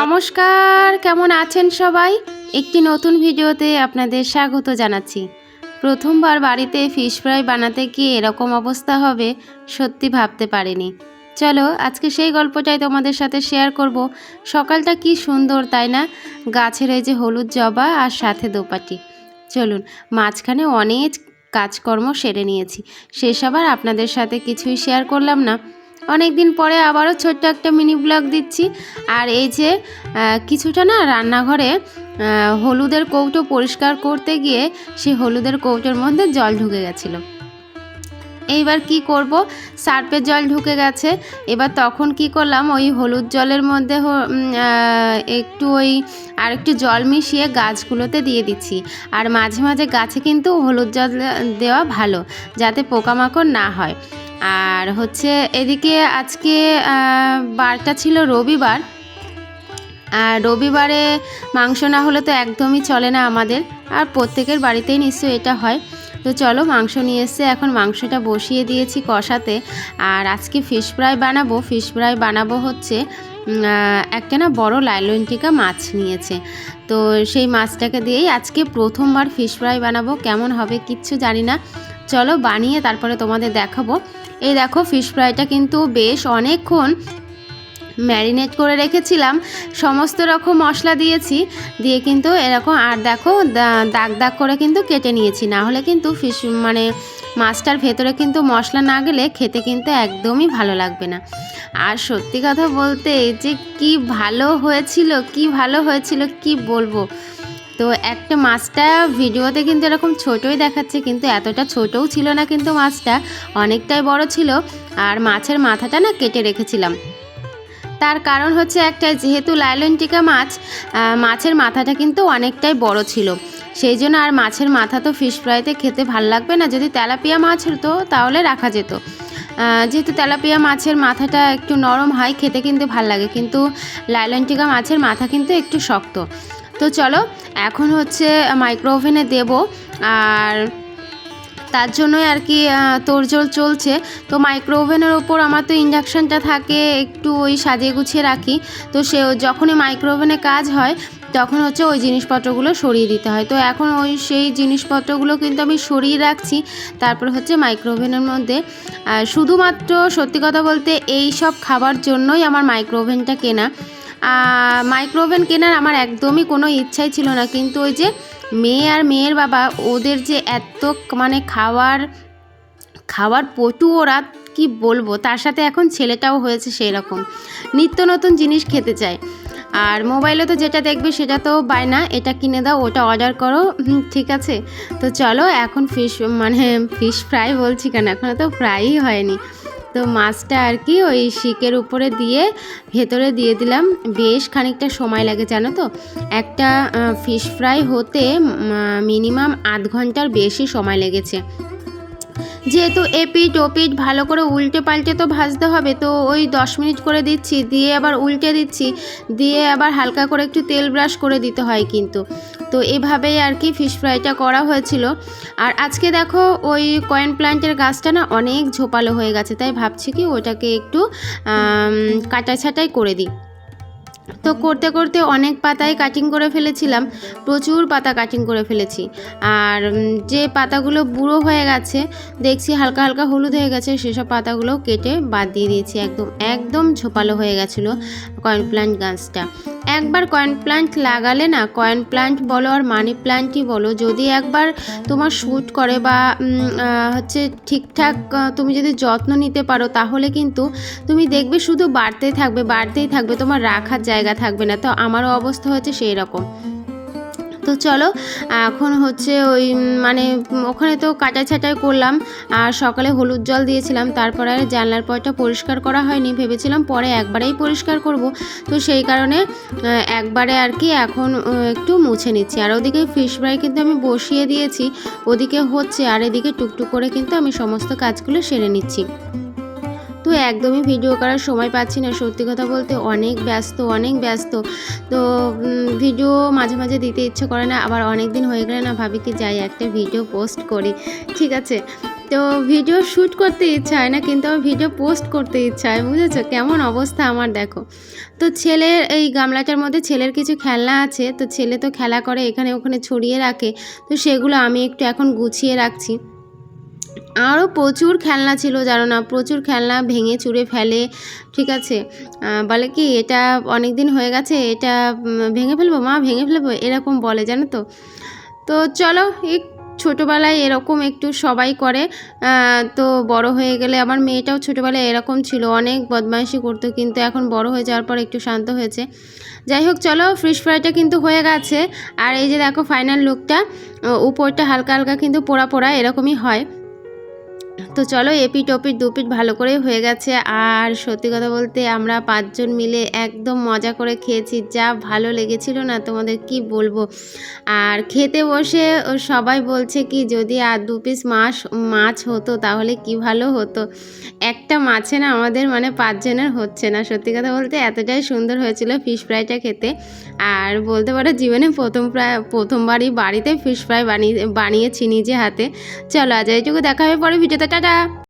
নমস্কার, কেমন আছেন সবাই? একটি নতুন ভিডিওতে আপনাদের স্বাগত জানাচ্ছি। প্রথমবার বাড়িতে ফিশ ফ্রাই বানাতে গিয়ে এরকম অবস্থা হবে, সত্যি ভাবতে পারিনি। চলো, আজকে সেই গল্পটাই তোমাদের সাথে শেয়ার করব। সকালটা কি সুন্দর, তাই না? গাছের এই যে হলুদ জবা আর সাথে দোপাটি। চলুন, মাঝখানে অনেক কাজকর্ম সেরে নিয়েছি। সেসব আর আপনাদের সাথে কিছুই শেয়ার করলাম না। অনেক দিন পরে আবারও ছোট্ট একটা মিনি ব্লগ দিচ্ছি। আর এই যে কিছুটা না রান্নাঘরে হলুদের কৌটো পরিষ্কার করতে গিয়ে সেই হলুদের কৌটোর মধ্যে জল ঢুকে গেছিল। এইবার কি করব? সার্পের জল ঢুকে গেছে। এবার তখন কি করলাম? ওই হলুদ জলের মধ্যে একটু ওই আর একটু জল মিশিয়ে গাছগুলোতে দিয়ে দিচ্ছি। আর মাঝে মাঝে গাছে কিন্তু হলুদ জল দেওয়া ভালো, যাতে পোকামাকড় না হয়। আর হচ্ছে এদিকে আজকে বারটা ছিল রবিবার। আর রবিবারে মাংস না হলে তো একদমই চলে না আমাদের। আর প্রত্যেকের বাড়িতেই নিশ্চয়ই এটা হয়। তো চলো মাংস নিয়ে এসছে এখন মাংসটা বসিয়ে দিয়েছি কষাতে। আর আজকে ফিশ ফ্রাই বানাবো। ফিশ ফ্রাই বানাবো হচ্ছে একটা না বড় লাইলনটিকা মাছ নিয়েছে। তো সেই মাছটাকে দিয়েই আজকে প্রথমবার ফিশ ফ্রাই বানাবো। কেমন হবে কিচ্ছু জানি না। চলো বানিয়ে তারপরে তোমাদের দেখাবো। এই দেখো ফিশ ফ্রাইটা কিন্তু বেশ অনেকক্ষণ ম্যারিনেট করে রেখেছিলাম। সমস্ত রকম মশলা দিয়েছি, দিয়ে কিন্তু এরকম, আর দেখো দাগ দাগ করে কিন্তু কেটে নিয়েছি। না হলে কিন্তু ফিশ মানে মাছটার ভেতরে কিন্তু মশলা না গেলে খেতে কিন্তু একদমই ভালো লাগবে না। আর সত্যি কথা বলতে যে কি ভালো হয়েছিল, কি ভালো হয়েছিল, কি বলব? তো একটা মাছটা ভিডিওতে কিন্তু এরকম ছোটই দেখাচ্ছে, কিন্তু এতটা ছোটও ছিল না কিন্তু মাছটা, অনেকটাই বড় ছিল। আর মাছের মাথাটা না কেটে রেখেছিলাম। তার কারণ হচ্ছে একটা, যেহেতু লাইলনটিকা মাছ মাছের মাথাটা কিন্তু অনেকটাই বড় ছিল। সেই জন্য আর মাছের মাথা তো ফিশ ফ্রাইতে খেতে ভালো লাগবে না, যদি তেলাপিয়া মাছ হতো তাহলে রাখা যেত। যেহেতু তেলাপিয়া মাছের মাথাটা একটু নরম হয়, খেতে কিন্তু ভালো লাগে, কিন্তু লাইলনটিকা মাছের মাথা কিন্তু একটু শক্ত। তো চলো এখন হচ্ছে মাইক্রো ওভেনে দেবো, আর তার জন্যই আর কি তোড়জোড় চলছে। তো মাইক্রো ওভেনের ওপর আমার তো ইন্ডাকশানটা থাকে, একটু ওই সাজিয়ে গুছিয়ে রাখি। তো সে যখনই মাইক্রো ওভেনে কাজ হয়, তখন হচ্ছে ওই জিনিসপত্রগুলো সরিয়ে দিতে হয়। তো এখন ওই সেই জিনিসপত্রগুলো কিন্তু আমি সরিয়ে রাখছি, তারপর হচ্ছে মাইক্রো ওভেনের মধ্যে শুধুমাত্র সত্যি কথা বলতে, এই সব খাবার জন্যই আমার মাইক্রো ওভেনটা কেনা। মাইক্রো ওভেন কেনার আমার একদমই কোনো ইচ্ছাই ছিল না। কিন্তু ওই যে মেয়ে আর মেয়ের বাবা, ওদের যে এত মানে খাওয়ার খাওয়ার পটু ওরা, কি বলব? তার সাথে এখন ছেলেটাও হয়েছে সেই রকম নিত্য নতুন জিনিস খেতে চায়। আর মোবাইলে তো যেটা দেখবে সেটা তো বায়না এটা কিনে দাও, ওটা অর্ডার করো ঠিক আছে। তো চলো, এখন ফিশ মানে ফিশ ফ্রাই বলছি কেন? এখনও তো ফ্রাইই হয়নি। তো মাছটা আর কি ওই শিকের উপরে দিয়ে ভেতরে দিয়ে দিলাম। বেশ খানিকটা সময় লাগে, জানো তো? একটা ফিশ ফ্রাই হতে মিনিমাম আধ ঘণ্টার বেশি সময় লেগেছে। যেহেতু এপিট ওপিট ভালো করে উল্টে পাল্টে তো ভাজতে হবে, তো ওই দশ মিনিট করে দিচ্ছি, দিয়ে আবার উল্টে দিচ্ছি, দিয়ে আবার হালকা করে একটু তেল ব্রাশ করে দিতে হয় কিন্তু। তো এভাবেই আর কি ফিশ ফ্রাইটা করা হয়েছিল। আর আজকে দেখো ওই কয়েন প্ল্যান্টের গাছটা না অনেক ঝোপালো হয়ে গেছে তাই ভাবছি কি ওটাকে একটু আম, কাটাই ছাটাই করে দিই। তো করতে করতে অনেক পাতায় কাটিং করে ফেলেছিলাম প্রচুর পাতা কাটিং করে ফেলেছি। আর যে পাতাগুলো বুড়ো হয়ে গেছে দেখছি হালকা হালকা হলুদ হয়ে গেছে সেসব পাতাগুলো কেটে বাদ দিয়ে দিয়েছি একদম একদম ঝোপালো হয়ে গেছিল। কয়েন প্লান্ট গাছটা। একবার কয়েন প্লান্ট লাগালে না কয়েন প্ল্যান্ট বলো আর মানি প্ল্যান্টই বলো, যদি একবার তোমার শ্যুট করে বা হচ্ছে ঠিকঠাক তুমি যদি যত্ন নিতে পারো, তাহলে কিন্তু তুমি দেখবে শুধু বাড়তেই থাকবে বাড়তেই থাকবে, তোমার রাখার জায়গা থাকবে না। তো আমারও অবস্থা হচ্ছে সেই রকম তো চলো, এখন হচ্ছে ওই মানে ওখানে তো কাটা ছাটাই করলাম, আর সকালে হলুদ জল দিয়েছিলাম, তারপরে আর জানলার পরটা পরিষ্কার করা হয়নি, ভেবেছিলাম পরে একবারেই পরিষ্কার করব। তো সেই কারণে একবারে আর কি এখন একটু মুছে নিচ্ছি। আর ওদিকে ফিশ ফ্রাই কিন্তু আমি বসিয়ে দিয়েছি, ওদিকে হচ্ছে, আর এদিকে টুকটুক করে কিন্তু আমি সমস্ত কাজগুলো সেরে নিচ্ছি। তো একদমই ভিডিও করার সময় পাচ্ছি না। সত্যি কথা বলতে অনেক ব্যস্ত অনেক ব্যস্ত। তো ভিডিও মাঝে মাঝে দিতে ইচ্ছে করে না, আবার অনেক দিন হয়ে গেলে না ভাবি কি যাই একটা ভিডিও পোস্ট করি। ঠিক আছে? তো ভিডিও শ্যুট করতে ইচ্ছা হয় না, কিন্তু আমার ভিডিও পোস্ট করতে ইচ্ছা হয়, বুঝেছ? কেমন অবস্থা আমার দেখো। তো ছেলের এই গামলাটার মধ্যে ছেলের কিছু খেলনা আছে, তো ছেলে তো খেলা করে, এখানে ওখানে ছড়িয়ে রাখে। তো সেগুলো আমি একটু এখন গুছিয়ে রাখছি। আরও প্রচুর খেলনা ছিল, জানো না? প্রচুর খেলনা ভেঙে চুরে ফেলে, ঠিক আছে? বলে কি, এটা অনেক দিন হয়ে গেছে, এটা ভেঙে ফেলব? মা, ভেঙে ফেলব? এরকম বলে, জানো তো? তো চলো, এই ছোটোবেলায় এরকম একটু সবাই করে। তো বড় হয়ে গেলে আমার মেয়েটাও ছোটোবেলায় এরকম ছিল, অনেক বদমাইশি করতো, কিন্তু এখন বড় হয়ে যাওয়ার পর একটু শান্ত হয়েছে। যাই হোক, চলো ফিশ ফ্রাইটা কিন্তু হয়ে গেছে। আর এই যে দেখো ফাইনাল লুকটা উপরটা হালকা হালকা কিন্তু পোড়া পোড়া, এরকমই হয়। তো চলো এপিট ওপিট দুপিট ভালো করে হয়ে গেছে। আর সত্যি কথা বলতে আমরা পাঁচজন মিলে একদম মজা করে খেয়েছি। যা ভালো লেগেছিল না তোমাদের কি বলব? আর খেতে বসে সবাই বলছে কি, যদি আর দু পিস মাছ মাছ হতো তাহলে কি ভালো হতো? একটা মাছে না আমাদের মানে পাঁচজনের হচ্ছে না। সত্যি কথা বলতে এতটাই সুন্দর হয়েছিল ফিশ ফ্রাইটা খেতে। আর বলতে পারো জীবনে প্রথম প্রায়, প্রথমবারই বাড়িতে ফিশ ফ্রাই বানিয়ে, বানিয়েছি নিজে হাতে। চলো আজ এইটুকু দেখা হবে পরে ভিডিওতে টাটা।